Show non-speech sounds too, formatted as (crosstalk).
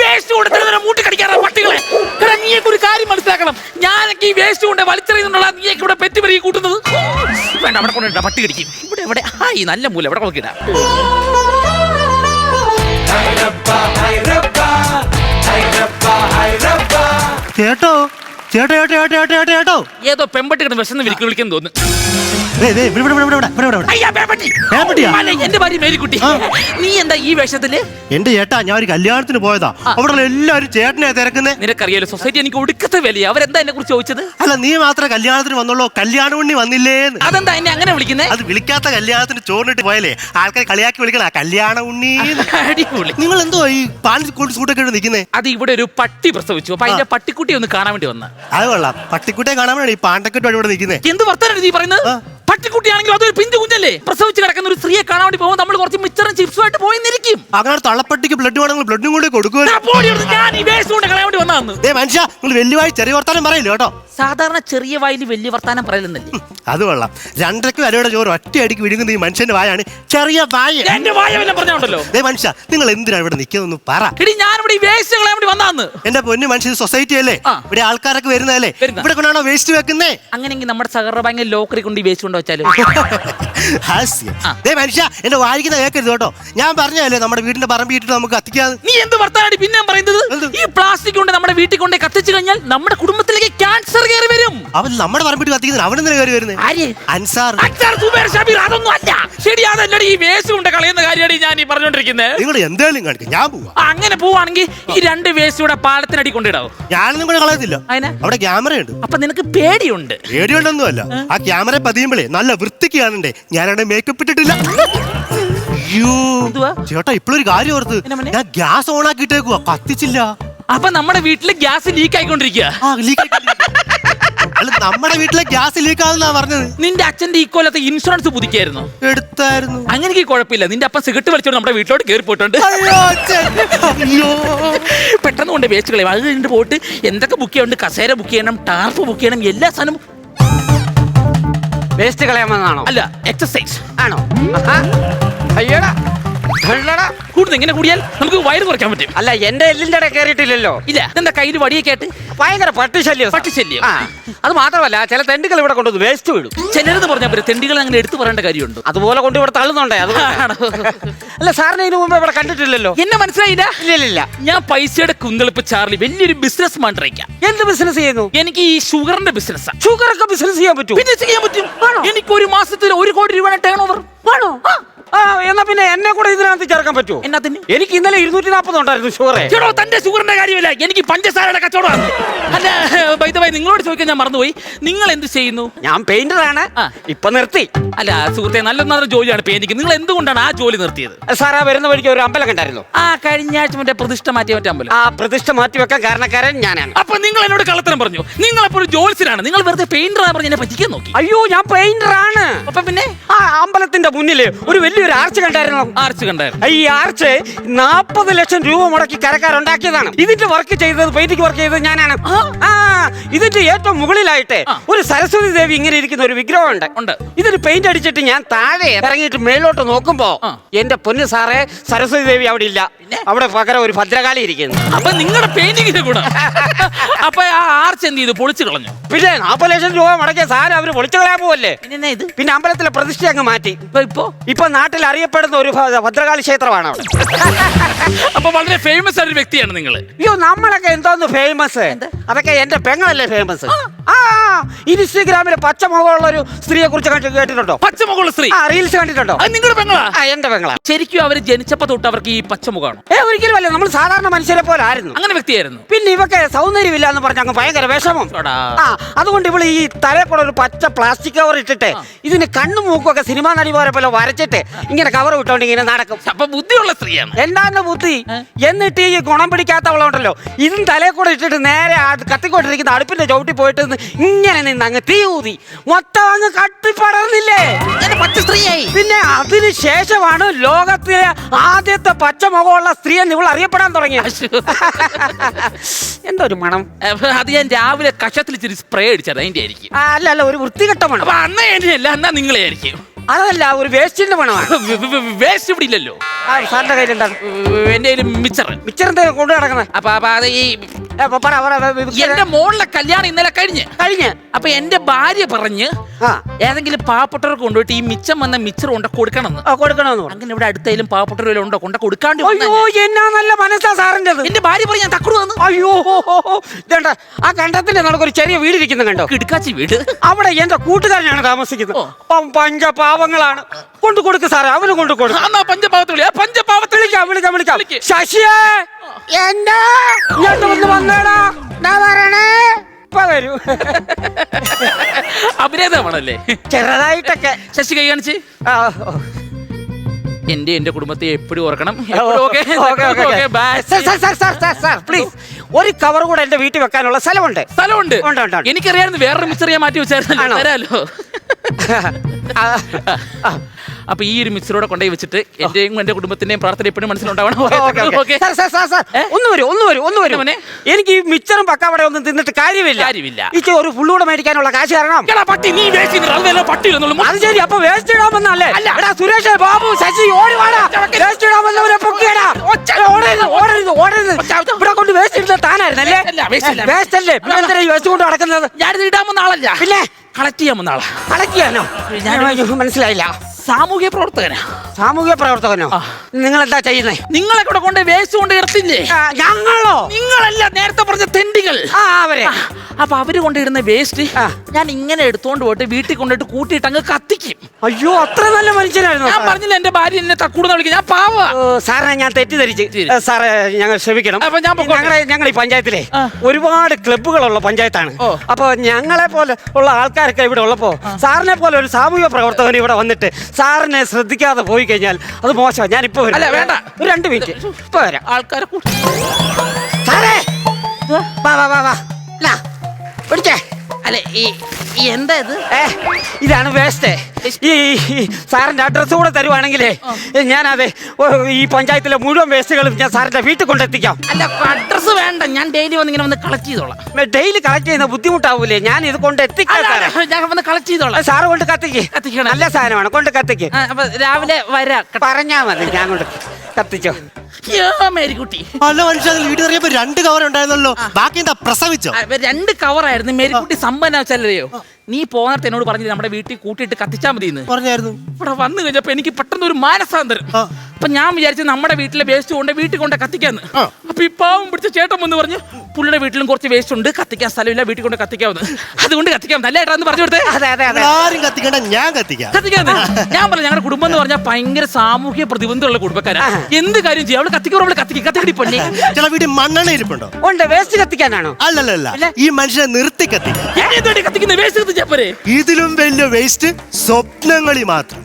Waste കൊടുത്തതിനെ മൂട്ടി കടിക്കാറാ പട്ടികളെ. എടാ നീയൊക്കെ ഒരു കാര്യം മനസ്സിലാക്കണം. ഞാനൊക്കെ ഈ വേസ്റ്റ് കൊണ്ട് വലിച്ചെറിയുന്നുള്ള നീയൊക്കെ ഇവിടെ പെറ്റി പെരുകി കൂട്ടുന്നത്? വേണ്ട അവിടെ കൊണ്ടിട്ട പട്ടി കടിക്കും. ഇവിടെ ഇവിടെ. ആ ഈ നല്ല മൂല ഇവിടെ കൊണ്ടിടാം ചേട്ടോ ചേട്ടോ ചേട്ടോ ചേട്ടോ ഏതോ പെമ്പട്ടി കിടന്ന് വിശന്ന് വിളിക്കുന്നു തോന്നുന്നു. എന്റെ ഭാര്യ മേരിക്കുട്ടി. നീ എന്താ ഈ വേഷത്തിൽ? എന്റെ ചേട്ടാ ഞാൻ ഒരു കല്യാണത്തിന് പോയതാ. അവിടെ എല്ലാവരും ചേട്ടനെ തിരക്കുന്നേ. നിനക്കറിയാലോ സൊസൈറ്റി എനിക്ക് ഒടുക്കത്തെ വിലയാ. അവരെന്താ എന്നെ കുറിച്ച് ചോദിച്ചത്? അല്ല നീ മാത്രമേ കല്യാണത്തിന് വന്നുള്ളൂ കല്യാണ ഉണ്ണി വന്നില്ലേ അതെന്താ എന്നെ അങ്ങനെ വിളിക്കുന്നേ? അത് വിളിക്കാത്ത കല്യാണത്തിന് ചോറിനിട്ട് പോയാലേ ആൾക്കാർ കളിയാക്കി വിളിക്കണ കല്യാണ ഉണ്ണി അടിപൊളി. നിങ്ങൾ എന്തോ ഈ പാൻസ് കൂട്ടി സൂട്ടൊക്കെ നിൽക്കുന്നേ അത് ഇവിടെ ഒരു പട്ടി പ്രസവിച്ചു. അപ്പൊ അതിന്റെ പട്ടിക്കുട്ടി ഒന്ന് കാണാൻ വേണ്ടി വന്ന. അത് കൊള്ളാം. പട്ടിക്കുട്ടിയെ കാണാൻ വേണ്ടി ഈ പാണ്ടക്കെട്ട് ഇവിടെ നിൽക്കുന്നേ എന്ത് വർത്തനാണ് നീ പറയുന്നത്? ആ. പട്ടിക്കുട്ടിയാണെങ്കിലും അതൊരു പിഞ്ചു കുഞ്ഞല്ലേ പ്രസവിച്ച് കിടക്കുന്ന ഒരു സ്ത്രീയെ കാണാൻ വേണ്ടി പോകുമ്പോൾ നമ്മൾ കുറച്ച് മിച്ചറും ചിപ്സും ആയിട്ട് പോയി നിൽക്കും അങ്ങനെ തള്ളപ്പട്ടിക്ക് ബ്ലഡ് വേണമെങ്കിൽ ബ്ലഡും കൂടി കൊടുക്കുക ദാ പോടി ഞാൻ ഈ വേസ്റ്റ് കൊണ്ട് കളയാൻ വേണ്ടി ദേ മനുഷ്യ നിങ്ങൾ ചെറിയ വർത്താനം പറയില്ല കേട്ടോ? സാധാരണ ചെറിയ വായിൽ വലിയ വർത്താനം പറയലെന്നല്ലേ അത് കൊള്ളാം. രണ്ടരക്ക് വിലയുടെ ചോറ് ഒറ്റയടിക്ക് വിഴുങ്ങുന്ന ഈ മനുഷ്യന്റെ വായാണ് ചെറിയ വായ. എന്റെ വായ വല്ലതും പറഞ്ഞോണ്ടല്ലോ ദേ മനുഷ്യ നിങ്ങൾ എന്തിനാണ് ഇവിടെ നിൽക്കുന്നതെന്ന് പറ. എടി ഞാൻ ഇവിടെ വേസ്റ്റ് കളയാൻ വേണ്ടി എന്റെ പൊന്നു മനുഷ്യൻ സൊസൈറ്റി അല്ലേ? ആ. ഇവിടെ ആൾക്കാരൊക്കെ വരുന്നതല്ലേ? വരുന്ന. ഇവിടെ കൊണ്ടാണോ വേസ്റ്റ് വെക്കുന്നേ? അങ്ങനെയെങ്കിൽ നമ്മുടെ സഹകരണ ബാങ്കിൽ ലോക്കറി കൊണ്ട് ഈ വേസ്റ്റ് കൊണ്ട് വെച്ചാലോ (laughs) ഹാസ്യം. ദേ മനുഷ്യ എന്റെ വായിക്കുന്ന കേൾക്കരുത് കേട്ടോ. ഞാൻ പറഞ്ഞല്ലേ നമ്മുടെ വീടിന്റെ പറമ്പ് ഇട്ടിട്ട് നമുക്ക് കത്തിക്കാന്ന് നീ എന്ത് വർത്താനാണ് പിന്നെ പറയുന്നത്? ഈ പ്ലാസ്റ്റിക് കൊണ്ട് നമ്മുടെ വീട്ടിൽ കൊണ്ട് കത്തിച്ചു കഴിഞ്ഞാൽ നമ്മുടെ കുടുംബത്തിലേക്ക് ക്യാൻസർ കയറി വരും. അവൻ നമ്മുടെ പറമ്പിട്ട് കത്തിക്കുന്നത് അവിടെ നിന്ന് കയറി വരുന്നത് അൻസാർ. അച്ചാർ സുബേർ ഷബീർ അതൊന്നും അല്ല. ശരി അതല്ലടി ഈ വേസ്റ്റ് കൊണ്ട് കളയുന്ന കാര്യമാണ് ഞാൻ ഈ പറഞ്ഞോണ്ടിരിക്കുന്നത് നിങ്ങൾ എന്തായാലും കാണിക്കും ഞാൻ പോവാ. അങ്ങനെ പോവാണെങ്കിൽ ഈ രണ്ട് വേസ്റ്റ് ഇവിടെ പാലത്തിനടി കൊണ്ടിടാവും. ഞാനൊന്നും കൂടെ കളയത്തില്ല. അവിടെ അവിടെ ക്യാമറയുണ്ട്. അപ്പൊ നിനക്ക് പേടിയുണ്ട്. പേടിയുണ്ടൊന്നും അല്ല ആ ക്യാമറ പതിയുമ്പോഴേ നല്ല വൃത്തിക്ക് കാണണ്ടേ? ഞാനവിടെ മേക്കപ്പ് ഇട്ടിട്ടില്ല. അയ്യോ എന്തുവാ? ചേട്ടാ ഇപ്പോഴൊരു കാര്യം ഓർത്ത്. എന്നാ മോനെ? ഞാൻ ഗ്യാസ് ഓൺ ആക്കിയിട്ടേക്കുവാ. കത്തിച്ചില്ല. അപ്പൊ നമ്മുടെ വീട്ടിൽ ഗ്യാസ് ലീക്ക് ആയിക്കൊണ്ടിരിക്കുക ആ ലീക്ക് അല്ല നമ്മുടെ വീട്ടിലെ ഗ്യാസ് ലീക്ക് ആവുന്നാ പറഞ്ഞത്. നിന്റെ അച്ഛന്റെ ഈ കൊല്ലത്തെ ഇൻഷുറൻസ് പുതുക്കിയായിരുന്നു. എടുത്തായിരുന്നു. അങ്ങനെ എനിക്ക് കുഴപ്പമില്ല. നിന്റെ അപ്പം സിഗരറ്റ് വലിച്ചോണ്ട് നമ്മുടെ വീട്ടിലോട്ട് കയറി പോയിട്ടുണ്ട്. അയ്യോ അച്ഛൻ. അയ്യോ. പെട്ടെന്ന് കൊണ്ട് വേസ്റ്റ് കളയും. അത് കഴിഞ്ഞിട്ട് പോയിട്ട് എന്തൊക്കെ ബുക്ക് ചെയ്യണം കസേര ബുക്ക് ചെയ്യണം ടാർപ്പ് ബുക്ക് ചെയ്യണം എല്ലാ സാധനവും വേസ്റ്റ് കളയാമെന്നാണോ അല്ല എക്സസൈസ് ആണോ. അയ്യടാ. കൂടുതൽ ഇങ്ങനെ കൂടിയാൽ നമുക്ക് വയറ് കുറയ്ക്കാൻ പറ്റും. അല്ല എന്റെ എല്ലിന്റെ ഇടയിൽ കയറിയിട്ടില്ലല്ലോ. ഇല്ല എന്താ കയ്യിൽ വടിയൊക്കെ ആയിട്ട്? ഭയങ്കര പട്ടിശല്യം പട്ടിശല്യം. ആ അത് മാത്രമല്ല ചില തെണ്ടുകൾ ഇവിടെ കൊണ്ടുവന്ന് വേസ്റ്റ് വിടും. ചിലരെന്ന് പറഞ്ഞാൽ പറ്റും തെണ്ടികൾ അങ്ങനെ എടുത്തു പറയേണ്ട കാര്യമുണ്ട്? അതുപോലെ കൊണ്ട് ഇവിടെ തള്ളുന്നുണ്ടേ അത്? അല്ല സാറിന് ഇതിനു മുമ്പ് ഇവിടെ കണ്ടിട്ടില്ലല്ലോ. എന്നെ മനസ്സിലായില്ല? ഇല്ലില്ല ഞാൻ പൈസയുടെ കുന്തളിപ്പ് ചാർലി വലിയൊരു ബിസിനസ് മാൻഡ്രയ്ക്കാം എന്ത് ബിസിനസ് ചെയ്യുന്നു? എനിക്ക് ഈ ഷുഗറിന്റെ ബിസിനസ് ഷുഗർ ഒക്കെ ബിസിനസ് ചെയ്യാൻ പറ്റും. ബിസിനസ് ചെയ്യാൻ പറ്റും. എനിക്ക് ഒരു മാസത്തിൽ ഒരു കോടി രൂപ ടേൺ ഓവർ ആണോ ആ എന്നാ പിന്നെ എന്നെ കൂടെ ഇതിനകത്ത് ചേർക്കാൻ പറ്റുമോ എന്നാത്തിന് എനിക്ക് ഇന്നലെ ഇരുന്നൂറ്റി നാൽപ്പത് ഉണ്ടായിരുന്നു ഷുഗറേ ചേട്ടോ തന്റെ ഷുഗറിന്റെ കാര്യമില്ല. എനിക്ക് പഞ്ചസാരയുടെ കച്ചവടമാണ്. അല്ല ബൈദവായി നിങ്ങളോട് ചോദിക്കാൻ ഞാൻ മറന്നുപോയി. നിങ്ങൾ എന്ത് ചെയ്യുന്നു? ഞാൻ പെയിന്ററാണ് ആ. ഇപ്പൊ നിർത്തി. അല്ല സുഹൃത്തെ നല്ല നല്ല ജോലിയാണ് പേനിക്ക് നിങ്ങൾ എന്തുകൊണ്ടാണ് ആ ജോലി നിർത്തിയത്? സാറാ വരുന്ന വഴിക്ക് ഒരു അമ്പലം കണ്ടായിരുന്നു. ആ കഴിഞ്ഞ ആഴ്ച മറ്റേ പ്രതിഷ്ഠ മാറ്റി മറ്റേ അമ്പലം. ആ പ്രതിഷ്ഠ മാറ്റി വെക്കാൻ കാരണക്കാരൻ ഞാനാണ്. അപ്പൊ നിങ്ങൾ എന്നോട് കള്ളത്തരം പറഞ്ഞു. നിങ്ങൾ അപ്പോൾ ഒരു ജോത്സ്യനാണ് നിങ്ങൾ വെറുതെ പെയിന്റർ പറഞ്ഞു എന്നെ പറ്റിക്കാൻ നോക്കി. അയ്യോ ഞാൻ പെയിന്റർ ആണ്. അപ്പൊ പിന്നെ? ആ അമ്പലത്തിന്റെ മുന്നിൽ ഒരു വലിയൊരു ആർച്ച് കണ്ടായിരുന്നു? ആർച്ച് കണ്ടായിരുന്നു. ഈ ആർച്ച് നാൽപ്പത് ലക്ഷം രൂപ മുടക്കി കരക്കാരുണ്ടാക്കിയതാണ് ഇതിന്റെ വർക്ക് ചെയ്തത് പെയിന്റിംഗ് വർക്ക് ചെയ്തത് ഞാനാണ്. ആ. ഇതിന്റെ ഏറ്റവും മുകളിലായിട്ട്. ഒരു സരസ്വതി ദേവി ഇങ്ങനെ ഇരിക്കുന്ന ഒരു വിഗ്രഹം ഉണ്ട്. ഉണ്ട്. ഇതിന് പെയിന്റ് അടിച്ചിട്ട് ഞാൻ താഴെ ഇറങ്ങിയിട്ട് മേലോട്ട് നോക്കുമ്പോ എന്റെ പൊന്നു സാറേ സരസ്വതി ദേവി അവിടെ ഇല്ല. അവിടെ പകരം ഒരു ഭദ്രകാളി ഇരിക്കുന്നു. അപ്പൊ നിങ്ങളുടെ പെയിന്റിങ്ങിന്റെ കൂടെ. അപ്പൊ ആ ആർച്ച് എന്ത് ചെയ്തു? പൊളിച്ചു കളഞ്ഞു. പിന്നെ നാൽപ്പത് ലക്ഷം രൂപ മുടക്കിയ സാധനം അവർ പൊളിച്ചു കളയാൻ പോവല്ലേ? പിന്നെ അമ്പലത്തിലെ പ്രതിഷ്ഠ അങ്ങ് മാറ്റി. ഇപ്പൊ ഇപ്പോ ഇപ്പൊ നാട്ടിൽ അറിയപ്പെടുന്ന ഒരു ഭ- ഭദ്രകാളി ക്ഷേത്രമാണ്. അവിടെ അപ്പൊ വളരെ ഫേമസ് ആയ ഒരു വ്യക്തിയാണ് നിങ്ങൾ അയ്യോ നമ്മളൊക്കെ എന്തോന്ന് ഫേമസ് അതൊക്കെ എന്റെ പെങ്ങളല്ലേ ഫേമസ് ആ. ഇൻസ്റ്റഗ്രാമിലെ പച്ചമുഖമുള്ള ഒരു സ്ത്രീയെ കുറിച്ച് കണ്ടി- കേട്ടിട്ടുണ്ടോ? പച്ചമുഖമുള്ള സ്ത്രീ. ആ റീൽസ് കണ്ടിട്ടുണ്ടോ? അത് നിങ്ങളുടെ പെങ്ങളാ? ആ എന്റെ പെങ്ങളാ. ശരിക്കും അവർ ജനിച്ചപ്പോ തൊട്ട് അവർക്ക് ഈ പച്ചമുഖമാണ് ഏ ഒരിക്കലും അല്ലേ. നമ്മൾ സാധാരണ മനുഷ്യരെ പോലെ ആയിരുന്നു. അങ്ങനെ വ്യക്തിയായിരുന്നു. പിന്നെ ഇവക്ക് സൗന്ദര്യമില്ല എന്ന് പറഞ്ഞ അങ്ങ് ഭയങ്കര വിഷമം. എടാ. ആ അതുകൊണ്ട് ഇവൾ ഈ തലയിൽ കൂടെ ഒരു പച്ച പ്ലാസ്റ്റിക് കവർ ഇട്ടിട്ട് ഇതിന് കണ്ണും മൂക്കും ഒക്കെ സിനിമാ നടി പോലെ വരച്ചിട്ട് ഇങ്ങനെ കവർ വിട്ടോണ്ട് ഇങ്ങനെ നടക്കും. അപ്പൊ ബുദ്ധിയുള്ള സ്ത്രീയാണ്. എന്താന്ന് ബുദ്ധി? എന്നിട്ട് ഈ ഗുണം പിടിക്കാത്തവളുണ്ടല്ലോ. ഇതും തലയിൽ കൂടെ ഇട്ടിട്ട് നേരെ കത്തിക്കൊണ്ടിരിക്കുന്ന അടുപ്പിന്റെ ചവിട്ടി പോയിട്ട് ഇങ്ങനെ നിന്ന് അങ്ങ് തീ ഊതി. മൊത്തം അങ്ങ് കട്ടിപ്പടർന്നില്ലേ? പച്ച സ്ത്രീയായി. പിന്നെ അതിന് ശേഷമാണ് ലോകത്തിലെ ആദ്യത്തെ പച്ചമുഖമുള്ള സ്ത്രീ എന്ന് ഇവൾ അറിയപ്പെടാൻ തുടങ്ങിയ (laughs) എന്തോ ഒരു മണം. അത് ഞാൻ രാവിലെ കഷത്തിൽ ഇച്ചിരി സ്പ്രേ അടിച്ചത് അതിന്റെ ആയിരിക്കും. അല്ല അല്ല ഒരു വൃത്തികെട്ട മണം. അപ്പൊ അന്ന എന്നെയല്ല എന്നാ നിങ്ങളെ ആയിരിക്കും. അതല്ല ഒരു വേസ്റ്റിന്റെ പണമാണ്. വേസ്റ്റ് ഇവിടെ ഇല്ലല്ലോ. ആ, സാറിന്റെ കയ്യിൽ എന്താണ് എന്റെ കയ്യിൽ മിച്ചർ മിച്ചർ എന്താ കൊണ്ടു നടക്കുന്നത് അപ്പൊ അപ്പൊ അത് ഈ എന്റെ മോളിലെ കല്യാണം ഇന്നലെ കഴിഞ്ഞ്. കഴിഞ്ഞ്. അപ്പൊ എന്റെ ഭാര്യ പറഞ്ഞ് ഏതെങ്കിലും പാവപ്പെട്ടവർക്ക് കൊണ്ടുപോയിട്ട് ഈ മിച്ചം വന്ന മിച്ചർ കൊണ്ട കൊടുക്കണമെന്ന്. ആ, കൊടുക്കണമെന്ന് അങ്ങനെ ഇവിടെ അടുത്തേലും പാവപ്പെട്ടവരും ഉണ്ടോ? കൊണ്ട കൊടുക്കാണ്ട് അയ്യോ എന്നാ നല്ല മനസ്സാ സാറിന്റെ എന്റെ ഭാര്യ പറഞ്ഞു ഞാൻ തക്കുടു വന്നു. അയ്യോ ഇതേണ്ട ആ കണ്ടത്തിന്റെ നടക്കൊരു ചെറിയ വീട് ഇരിക്കുന്ന കണ്ടോ? കിടക്കാച്ചി വീട്. അവിടെ എന്റെ കൂട്ടുകാരനാണ് താമസിക്കുന്നത്. പഞ്ചപാവങ്ങളാണ്. കൊണ്ടു കൊടുക്ക് സാറേ അവന് കൊണ്ടു കൊടുക്കും. പഞ്ചപാവത്തിൽ പഞ്ചപാവത്തിൽ വിളിക്കാം. ശശിയേ എന്താ? ഇങ്ങോട്ട് വന്ന് വന്നേടാ. ദാ വരണേ. ഇപ്പൊ വരൂ. അഭിനേതാവണല്ലേ? ചെറുതായിട്ടൊക്കെ. ശശി കൈ കാണിച്ച്. ആ, ഓ. എന്റെ എന്റെ കുടുംബത്തെ എപ്പോഴും ഓർക്കണം. Okay. Okay, okay okay, okay. Sir, sir, sir, sir, sir, sir, please. ഒരു കവർ കൂടെ എന്റെ വീട്ടിൽ വെക്കാനുള്ള സ്ഥലമുണ്ട്. സ്ഥലമുണ്ട്. ഉണ്ട്, ഉണ്ട്, ഉണ്ട്. എനിക്കറിയായിരുന്നു വേറൊരു മിസ്റ്ററിയെ മാറ്റി വെച്ചായിരുന്നു ആണോ? തരാലോ. അപ്പൊ ഈ ഒരു മിക്സറോടെ കൊണ്ടുപോയി വെച്ചിട്ട് എന്റെയും എന്റെ കുടുംബത്തിന്റെയും പ്രാർത്ഥന എപ്പോഴും മനസ്സിലുണ്ടാവണം. സാർ, സാർ, സാർ, സാർ, ഒന്ന് വരൂ ഒന്ന് വരൂ ഒന്ന് വരൂ. മോനെ. എനിക്ക് ഈ മിച്ചറും പക്കാവട ഒന്നും തിന്നിട്ട് കാര്യമില്ല. കാര്യമില്ല. ഈ ഒരു ഫുള്ളൂടെ മേടിക്കാനുള്ള കാശ് തരണം. പട്ടി നീ പട്ടി അത് ശരി അപ്പൊ വേസ്റ്റ് ഇടാമെന്നല്ലേ. എടാ സുരേഷ് ബാബു ശശി ഓടി വാടാ. വേസ്റ്റ് ഇടാമെന്നവരെ പൊക്കിയടാ ഓടരുത് ഓടരുത് ഓടരുത്. ഇവിടെ കൊണ്ട് വേസ്റ്റ് ഇടുന്ന താനായിരുന്നല്ലേ. വേസ്റ്റ് അല്ലേ? പിന്നെ വേസ്റ്റ് കൊണ്ട് നടക്കുന്നത്? ഞാനിത് ഇടാമെന്ന ആളല്ല. പിന്നെ? കളക്ട് ചെയ്യാമെന്ന ആളാ. കളക്ട് ചെയ്യാനോ? ഞാൻ മനസ്സിലായില്ല. സാമൂഹ്യ പ്രവർത്തകനാ. സാമൂഹ്യ പ്രവർത്തകനോ? ആ. നിങ്ങൾ എന്താ ചെയ്യുന്നേ? നിങ്ങളെ കൂടെ കൊണ്ട് വേസ്റ്റ് കൊണ്ട് ഇടത്തില്ലേ ആ, ഞങ്ങളോ? നിങ്ങളല്ല നേരത്തെ പറഞ്ഞ തെണ്ടികൾ. ആ അവരെ. ആ, അപ്പൊ അവർ കൊണ്ടിടുന്ന വേസ്റ്റ് ആ. ഞാൻ ഇങ്ങനെ എടുത്തോണ്ട് പോയിട്ട് വീട്ടിൽ കൊണ്ടിട്ട് കൂട്ടിയിട്ട് അങ്ങ് കത്തിക്കും. അയ്യോ അത്ര നല്ല മനുഷ്യനായിരുന്നു. ഞാൻ പറഞ്ഞില്ല എന്റെ ഭാര്യ എന്നെ തക്കൂടുന്ന വിളിക്കും. ഞാൻ പാവ. സാറിനെ ഞാൻ തെറ്റിദ്ധരിച്ച്. ശരി. ഏ, സാറേ ഞങ്ങൾ ക്ഷമിക്കണം. അപ്പൊ ഞാൻ പൊക്കോട്ടെ. ഞങ്ങൾ ഈ പഞ്ചായത്തിലെ ആ. ഒരുപാട് ക്ലബ്ബുകളുള്ള പഞ്ചായത്താണ്. ഓ. അപ്പൊ ഞങ്ങളെ പോലെ ഉള്ള ആൾക്കാരൊക്കെ ഇവിടെ ഉള്ളപ്പോ സാറിനെ പോലെ ഒരു സാമൂഹിക പ്രവർത്തകൻ ഇവിടെ വന്നിട്ട് സാറിനെ ശ്രദ്ധിക്കാതെ പോയി കഴിഞ്ഞാൽ അത് മോശമാണ് ഞാൻ ഇപ്പൊ അല്ല, വേണ്ട. ഒരു രണ്ട് മിനിറ്റ്. ഇപ്പൊ വരാം. ആൾക്കാരെ സാറേ! വാ വാ വാ വാ. അല്ലെ ഈ ഈ എന്താ ഇത്? ഏ, ഇതാണ് വേസ്റ്റ്. ഈ സാറിന്റെ അഡ്രസ്സ് കൂടെ തരുവാണെങ്കിലേ ഞാൻ അതെ ഈ പഞ്ചായത്തിലെ മുഴുവൻ വേസ്റ്റുകളും ഞാൻ സാറിന്റെ വീട്ടിൽ കൊണ്ടെത്തിക്കാം. അല്ല അഡ്രസ്സ് വേണ്ട. ഞാൻ ഡെയിലി വന്ന് ഇങ്ങനെ വന്ന് കളക്ട് ചെയ്തോളാം. ഡെയിലി കളക്ട് ചെയ്യുന്ന ബുദ്ധിമുട്ടാവൂലേ? ഞാൻ ഇത് കൊണ്ട് എത്തിക്കാം സാറേ. ഞാൻ വന്ന് കളക്ട് ചെയ്തോളാം. സാറ് കൊണ്ട് കത്തിക്ക്. കത്തിക്കണം. നല്ല സാധനമാണ്. കൊണ്ട് കത്തിക്ക്. രാവിലെ വരാം. പറഞ്ഞാ മതി ഞാൻ കൊണ്ട് കത്തിച്ചോ മേരിക്കുട്ടി. അല്ല മനുഷ്യ വീട് കയറിയപ്പോ രണ്ട് കവർ ഉണ്ടായിരുന്നല്ലോ. ബാക്കി എന്താ പ്രസവിച്ചോ? രണ്ട് കവറായിരുന്നു മേരിക്കുട്ടി സംഭവം വെച്ചല്ലയോ നീ പോന്നിട്ട് എന്നോട് പറഞ്ഞു നമ്മുടെ വീട്ടിൽ കൂട്ടിയിട്ട് കത്തിച്ചാ മതി പറഞ്ഞായിരുന്നു. ഇവിടെ വന്നു കഴിഞ്ഞപ്പോ എനിക്ക് പെട്ടെന്ന് ഒരു മാനസാന്തരം. അപ്പൊ ഞാൻ വിചാരിച്ചു നമ്മുടെ വീട്ടിലെ വേസ്റ്റ് കൊണ്ട് വീട്ടിൽ കൊണ്ട് കത്തിക്കാന്ന്. അപ്പൊ ഈ പാവം പിടിച്ച ചേട്ടൻ വന്ന് പറഞ്ഞു പുള്ളിയുടെ വീട്ടിലും കുറച്ച് വേസ്റ്റ് ഉണ്ട്. കത്തിക്കാൻ സ്ഥലമില്ല. വീട്ടിൽ കൊണ്ട് കത്തിക്കാവുന്ന അതുകൊണ്ട് കത്തിക്കാം നല്ല ഏട്ടാ? എന്ന് പറഞ്ഞു കൊടുത്തേ. അതെ അതെ അതെ. ആരും കത്തിക്കണ്ട ഞാൻ കത്തിക്കാം. കത്തിക്കാന്ന് ഞാൻ പറഞ്ഞു ഞങ്ങളുടെ കുടുംബം എന്ന് പറഞ്ഞാൽ ഭയങ്കര സാമൂഹ്യ പ്രതിബന്ധമുള്ള കുടുംബക്കാരാ. എന്ത് കാര്യം ചെയ്യും? അവൾ കത്തിക്കുമ്പോൾ അവൾ കത്തിക്കും. കത്തിക്കടി പൊന്നെ. ചില വീട്ടിൽ മണ്ണെണ്ണ ഇരിപ്പുണ്ടോ? ഉണ്ട്. വേസ്റ്റ് കത്തിക്കാനാണോ? അല്ലല്ല ഈ മനുഷ്യനെ നിർത്തി കത്തിക്കാം. കത്തിക്കുന്ന? വേസ്റ്റ് കത്തിച്ചാ പോരെ? ഇതിലും വലിയ വേസ്റ്റ് സ്വപ്നങ്ങളിൽ മാത്രം.